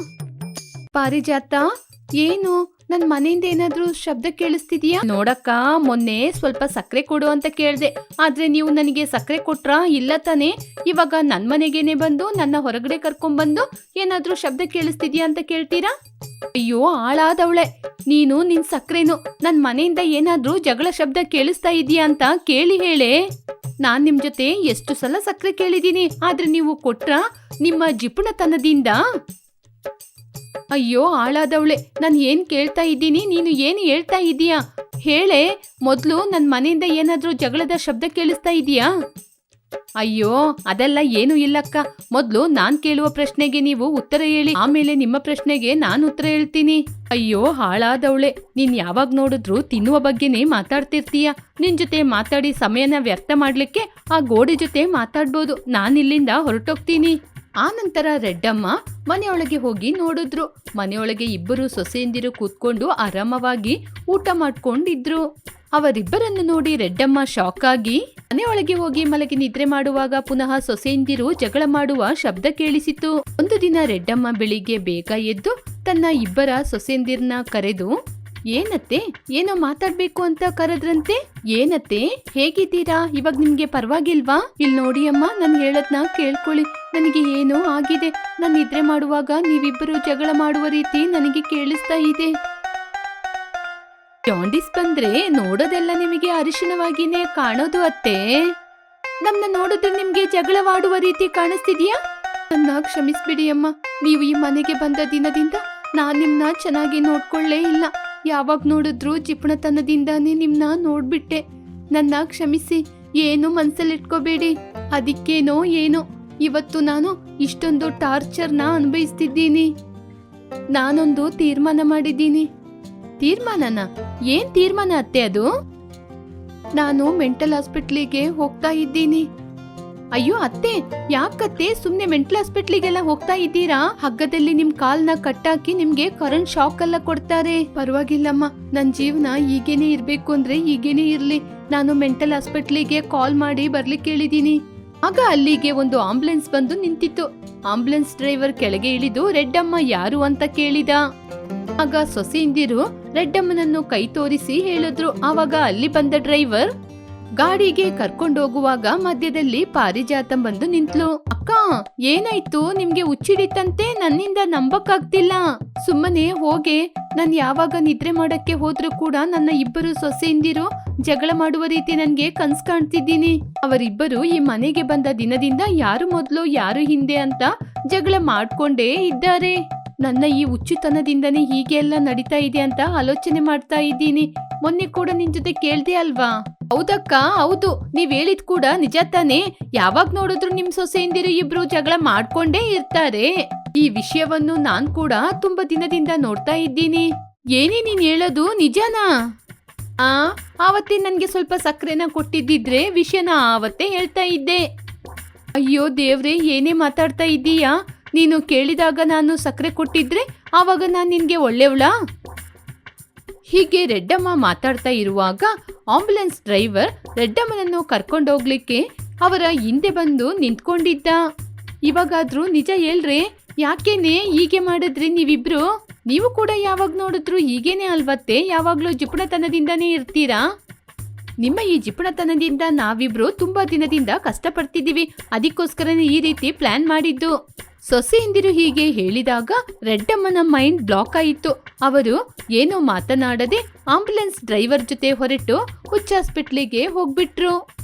ಪಾರಿಜಾತ ಏನು? ನನ್ ಮನೆಯಿಂದ ಏನಾದ್ರೂ ಶಬ್ದ ಕೇಳಿಸ್ತಿದ್ಯಾ? ನೋಡಕ್ಕ, ಮೊನ್ನೆ ಸ್ವಲ್ಪ ಸಕ್ಕರೆ ಕೊಡು ಅಂತ ಕೇಳ್ದೆ. ಆದ್ರೆ ನೀವು ನನಗೆ ಸಕ್ಕರೆ ಕೊಟ್ರಾ ಇಲ್ಲ ತಾನೇ? ಇವಾಗ ನನ್ ಮನೆಗೇನೆ ಬಂದು, ನನ್ನ ಹೊರಗಡೆ ಕರ್ಕೊಂಡ್ ಬಂದು ಏನಾದ್ರೂ ಶಬ್ದ ಕೇಳಿಸ್ತಿದ್ಯಾ ಅಂತ ಕೇಳ್ತೀರಾ? ಅಯ್ಯೋ ಆಳಾದವಳೆ ನೀನು ನಿನ್ ಸಕ್ಕರೆನು ನನ್ ಮನೆಯಿಂದ ಏನಾದ್ರೂ ಜಗಳ ಶಬ್ದ ಕೇಳಿಸ್ತಾ ಇದೀಯಾ ಅಂತ ಕೇಳಿ ಹೇಳೆ. ನಾನ್ ನಿಮ್ ಜೊತೆ ಎಷ್ಟು ಸಲ ಸಕ್ಕರೆ ಕೇಳಿದೀನಿ ಆದ್ರೆ ನೀವು ಕೊಟ್ರ ನಿಮ್ಮ ಜಿಪುಣತನದಿಂದ? ಅಯ್ಯೋ, ಹಾಳಾದವಳೆ. ನಾನು ಏನ್ ಕೇಳ್ತಾ ಇದ್ದೀನಿ? ನೀನು ಏನು ಹೇಳ್ತಾ ಇದೀಯಾ? ಹೇಳೆ, ಮೊದಲು ನನ್ನ ಮನೆಯಿಂದ ಏನಾದರೂ ಜಗಳದ ಶಬ್ದ ಕೇಳಿಸ್ತಾ ಇದೀಯಾ? ಅಯ್ಯೋ, ಅದೆಲ್ಲ ಏನು ಇಲ್ಲಕ್ಕ. ಮೊದಲು ನಾನ್ ಕೇಳುವ ಪ್ರಶ್ನೆಗೆ ನೀವು ಉತ್ತರ ಹೇಳಿ, ಆಮೇಲೆ ನಿಮ್ಮ ಪ್ರಶ್ನೆಗೆ ನಾನು ಉತ್ತರ ಹೇಳ್ತೀನಿ. ಅಯ್ಯೋ, ಹಾಳಾದವಳೆ. ನೀನ್ ಯಾವಾಗ ನೋಡಿದ್ರು ತಿನ್ನುವ ಬಗ್ಗೆನೇ ಮಾತಾಡ್ತಿರ್ತೀಯ? ನಿನ್ ಜೊತೆ ಮಾತಾಡಿ ಸಮಯನ ವ್ಯರ್ಥ ಮಾಡ್ಲಿಕ್ಕೆ ಆ ಗೋಡೆ ಜೊತೆ ಮಾತಾಡ್ಬೋದು. ನಾನ್ ಇಲ್ಲಿಂದ ಹೊರಟೋಗ್ತೀನಿ. ಆ ನಂತರ ರೆಡ್ಡಮ್ಮ ಮನೆಯೊಳಗೆ ಹೋಗಿ ನೋಡಿದ್ರು. ಮನೆಯೊಳಗೆ ಇಬ್ಬರು ಸೊಸೆಯಂದಿರು ಕೂತ್ಕೊಂಡು ಆರಾಮವಾಗಿ ಊಟ ಮಾಡ್ಕೊಂಡಿದ್ರು. ಅವರಿಬ್ಬರನ್ನು ನೋಡಿ ರೆಡ್ಡಮ್ಮ ಶಾಕ್ ಆಗಿ ಮನೆಯೊಳಗೆ ಹೋಗಿ ಮಲಗಿ ನಿದ್ರೆ ಮಾಡುವಾಗ ಪುನಃ ಸೊಸೆಯಂದಿರು ಜಗಳ ಮಾಡುವ ಶಬ್ದ ಕೇಳಿಸಿತು. ಒಂದು ದಿನ ರೆಡ್ಡಮ್ಮ ಬೆಳಿಗ್ಗೆ ಬೇಗ ಎದ್ದು ತನ್ನ ಇಬ್ಬರ ಸೊಸೆಯಂದಿರ್ನ ಕರೆದು ಏನತ್ತೆ? ಏನೋ ಮಾತಾಡ್ಬೇಕು ಅಂತ ಕರೆದ್ರಂತೆ? ಏನತ್ತೆ? ಹೇಗಿದ್ದೀರಾ? ಇವಾಗ ನಿಮ್ಗೆ ಪರವಾಗಿಲ್ವಾ? ಇಲ್ಲಿ ನೋಡಿ ಅಮ್ಮ, ನಾನು ಹೇಳದ್ನ ಕೇಳ್ಕೊಳ್ಳಿ. ನನಗೆ ಏನೋ ಆಗಿದೆ. ನಾನು ನಿದ್ರೆ ಮಾಡುವಾಗ ನೀವಿಬ್ಬರು ಜಗಳ ಮಾಡುವ ರೀತಿ ನನಗೆ ಕೇಳಿಸ್ತಾ ಇದೆ. ಜಾಂಡಿಸ್ ಬಂದ್ರೆ ನೋಡೋದೆಲ್ಲ ನಿಮಗೆ ಅರಿಶಿನವಾಗಿನೇ ಕಾಣೋದು ಅತ್ತೆ. ನಮ್ನ ನೋಡಿದ್ರೆ ನಿಮ್ಗೆ ಜಗಳವಾಡುವ ರೀತಿ ಕಾಣಿಸ್ತಿದ್ಯಾ? ನನ್ನ ಕ್ಷಮಿಸ್ಬಿಡಿ ಅಮ್ಮ. ನೀವು ಈ ಮನೆಗೆ ಬಂದ ದಿನದಿಂದ ನಾನು ನಿಮ್ಮನ್ನ ಚೆನ್ನಾಗಿ ನೋಡ್ಕೊಳ್ಳೇ ಇಲ್ಲ. ಯಾವಾಗ ನೋಡಿದ್ರು ಜಿಪುಣತನದಿಂದಾನೇ ನಿಮ್ನ ನೋಡ್ಬಿಟ್ಟೆ. ನನ್ನ ಕ್ಷಮಿಸಿ, ಏನು ಮನ್ಸಲ್ಲಿಟ್ಕೋಬೇಡಿ. ಅದಕ್ಕೇನೋ ಏನೋ, ಇವತ್ತು ನಾನು ಇಷ್ಟೊಂದು ಟಾರ್ಚರ್ನ ಅನುಭವಿಸ್ತಿದ್ದೀನಿ. ನಾನೊಂದು ತೀರ್ಮಾನ ಮಾಡಿದ್ದೀನಿ. ತೀರ್ಮಾನನ? ಏನ್ ತೀರ್ಮಾನ ಅತ್ತೆ ಅದು? ನಾನು ಮೆಂಟಲ್ ಹಾಸ್ಪಿಟ್ಲಿಗೆ ಹೋಗ್ತಾ ಇದ್ದೀನಿ. ಅಯ್ಯೋ ಅತ್ತೆ, ಯಾಕತ್ತೆ? ಸುಮ್ನೆ ಮೆಂಟಲ್ ಹಾಸ್ಪಿಟ್ಲಿಗೆಲ್ಲ ಹೋಗ್ತಾ ಇದ್ದೀರಾ? ಹಗ್ಗದಲ್ಲಿ ನಿಮ್ ಕಾಲ್ನ ಕಟ್ಟಾಕಿ ನಿಮ್ಗೆ ಕರೆಂಟ್ ಶಾಕ್ ಎಲ್ಲ ಕೊಡ್ತಾರೆ. ಪರವಾಗಿಲ್ಲಮ್ಮ, ನನ್ ಜೀವನ ಈಗೇನೆ ಇರ್ಬೇಕು ಅಂದ್ರೆ ಈಗೇನೆ ಇರ್ಲಿ. ನಾನು ಮೆಂಟಲ್ ಹಾಸ್ಪಿಟ್ಲಿಗೆ ಕಾಲ್ ಮಾಡಿ ಬರ್ಲಿಕ್ಕೆ ಹೇಳಿದೀನಿ ಆಗ ಅಲ್ಲಿಗೆ ಒಂದು ಆಂಬುಲೆನ್ಸ್ ಬಂದು ನಿಂತಿತ್ತು. ಆಂಬುಲೆನ್ಸ್ ಡ್ರೈವರ್ ಕೆಳಗೆ ಇಳಿದು, ರೆಡ್ಡಮ್ಮ, ಯಾರು ಅಂತ ಕೇಳಿದ? ಆಗ ಸೊಸೆಯಿಂದಿರು ರೆಡ್ಡಮ್ಮನನ್ನು ಕೈ ತೋರಿಸಿ ಹೇಳಿದ್ರು. ಆವಾಗ ಅಲ್ಲಿ ಬಂದ ಡ್ರೈವರ್ ಗಾಡಿಗೆ ಕರ್ಕೊಂಡೋಗುವಾಗ ಮಧ್ಯದಲ್ಲಿ ಪಾರಿಜಾತ ಬಂದು ನಿಂತ್ಲು. ಅಕ್ಕ, ಏನಾಯ್ತು? ನಿಮ್ಗೆ ಹುಚ್ಚಿಡಿತಂತೆ ನನ್ನಿಂದ ನಂಬಕ್ಕಾಗ್ತಿಲ್ಲ. ಸುಮ್ಮನೆ ಹೋಗೆ. ನಾನ್ ಯಾವಾಗ ನಿದ್ರೆ ಮಾಡಕ್ಕೆ ಹೋದ್ರೂ ಕೂಡ ನನ್ನ ಇಬ್ಬರು ಸೊಸೆಯಿಂದಿರು ಜಗಳ ಮಾಡುವ ರೀತಿ ನನ್ಗೆ ಕನ್ಸ್ ಕಾಣ್ತಿದ್ದೀನಿ. ಅವರಿಬ್ಬರು ಈ ಮನೆಗೆ ಬಂದ ದಿನದಿಂದ ಯಾರು ಮೊದ್ಲು, ಯಾರು ಹಿಂದೆ ಅಂತ ಜಗಳ ಮಾಡ್ಕೊಂಡೇ ಇದ್ದಾರೆ. ನನ್ನ ಈ ಹುಚ್ಚುತನದಿಂದನೇ ಹೀಗೆ ಎಲ್ಲ ನಡೀತಾ ಇದೆ ಅಂತ ಆಲೋಚನೆ ಮಾಡ್ತಾ ಇದ್ದೀನಿ. ಮೊನ್ನೆ ಕೂಡ ನಿನ್ ಜೊತೆ ಕೇಳ್ದೆ ಅಲ್ವಾ? ಹೌದಕ್ಕ, ಹೌದು. ನೀವ್ ಹೇಳಿದ್ ಕೂಡ ನಿಜ ತಾನೇ. ಯಾವಾಗ ನೋಡಿದ್ರು ನಿಮ್ ಸೊಸೆಯಿಂದಿರು ಇಬ್ರು ಜಗಳ ಮಾಡ್ಕೊಂಡೇ ಇರ್ತಾರೆ. ಈ ವಿಷಯವನ್ನು ನಾನ್ ಕೂಡ ತುಂಬಾ ದಿನದಿಂದ ನೋಡ್ತಾ ಇದ್ದೀನಿ. ಏನೇ ನೀನ್ ಹೇಳೋದು ನಿಜನಾ? ಆ, ಆವತ್ತೇ ನನ್ಗೆ ಸ್ವಲ್ಪ ಸಕ್ಕರೆನ ಕೊಟ್ಟಿದ್ದಿದ್ರೆ ವಿಷಯನ ಆವತ್ತೇ ಹೇಳ್ತಾ ಇದ್ದೆ. ಅಯ್ಯೋ ದೇವ್ರೆ, ಏನೇ ಮಾತಾಡ್ತಾ ಇದ್ದೀಯಾ? ನೀನು ಕೇಳಿದಾಗ ನಾನು ಸಕ್ಕರೆ ಕೊಟ್ಟಿದ್ರೆ ಆವಾಗ ನಾನು ನಿನ್ಗೆ ಒಳ್ಳೆಯವಳಾ ಹೀಗೆ ರೆಡ್ಡಮ್ಮ ಮಾತಾಡ್ತಾ ಇರುವಾಗ ಆಂಬ್ಯುಲೆನ್ಸ್ ಡ್ರೈವರ್ ರೆಡ್ಡಮ್ಮನನ್ನು ಕರ್ಕೊಂಡೋಗ್ಲಿಕ್ಕೆ ಅವರ ಹಿಂದೆ ಬಂದು ನಿಂತ್ಕೊಂಡಿದ್ದ. ಇವಾಗಾದ್ರೂ ನಿಜ ಹೇಳ್ರಿ? ಯಾಕೇನೆ ಹೀಗೆ ಮಾಡಿದ್ರಿ ನೀವಿಬ್ರು? ನೀವು ಕೂಡ ಯಾವಾಗ ನೋಡಿದ್ರು ಹೀಗೇನೆ ಅಲ್ವತ್ತೆ? ಯಾವಾಗಲೂ ಜಿಪುಣತನದಿಂದನೇ ಇರ್ತೀರಾ? ನಿಮ್ಮ ಈ ಜಿಪುಣತನದಿಂದ ನಾವಿಬ್ರು ತುಂಬಾ ದಿನದಿಂದ ಕಷ್ಟಪಡ್ತಿದ್ದೀವಿ. ಅದಕ್ಕೋಸ್ಕರನೇ ಈ ರೀತಿ ಪ್ಲಾನ್ ಮಾಡಿದ್ದು. ಸೊಸೆಯಂದಿರು ಹೀಗೆ ಹೇಳಿದಾಗ ರೆಡ್ಡಮ್ಮನ ಮೈಂಡ್ ಬ್ಲಾಕ್ ಆಯಿತು. ಅವರು ಏನೂ ಮಾತನಾಡದೆ ಆಂಬ್ಯುಲೆನ್ಸ್ ಡ್ರೈವರ್ ಜೊತೆ ಹೊರಟು ಹುಚ್ಚ ಹಾಸ್ಪಿಟ್ಲಿಗೆ ಹೋಗ್ಬಿಟ್ರು.